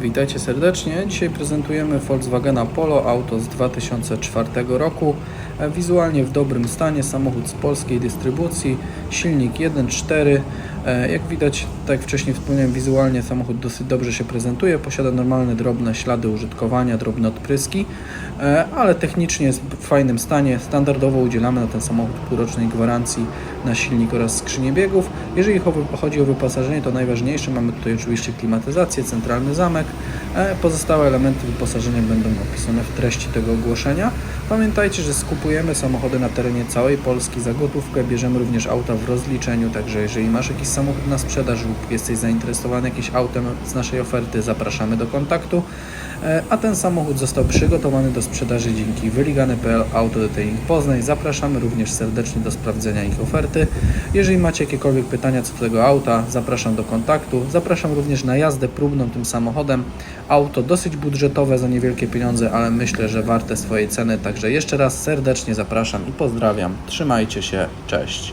Witajcie serdecznie. Dzisiaj prezentujemy Volkswagena Polo, auto z 2004 roku. Wizualnie w dobrym stanie, samochód z polskiej dystrybucji, silnik 1.4. E, Jak widać, tak jak wcześniej wspomniałem, wizualnie samochód dosyć dobrze się prezentuje. Posiada normalne, drobne ślady użytkowania, drobne odpryski, e, ale technicznie jest w fajnym stanie. Standardowo udzielamy na ten samochód półrocznej gwarancji na silnik oraz skrzynię biegów. Jeżeli cho- chodzi o wyposażenie, to najważniejsze mamy tutaj oczywiście klimatyzację, centralny zamek. E, Pozostałe elementy wyposażenia będą opisane w treści tego ogłoszenia. Pamiętajcie, że skupujemy samochody na terenie całej Polski za gotówkę. Bierzemy również auta w rozliczeniu, także jeżeli masz jakiś samochód na sprzedaż lub jesteś zainteresowany jakimś autem z naszej oferty, zapraszamy do kontaktu. E, A ten samochód został przygotowany do sprzedaży dzięki wyligany.pl Auto Detailing Poznań. Zapraszamy również serdecznie do sprawdzenia ich oferty. Jeżeli macie jakiekolwiek pytania co do tego auta, zapraszam do kontaktu. Zapraszam również na jazdę próbną tym samochodem. Auto dosyć budżetowe za niewielkie pieniądze, ale myślę, że warte swojej ceny. Także jeszcze raz serdecznie zapraszam i pozdrawiam. Trzymajcie się, cześć.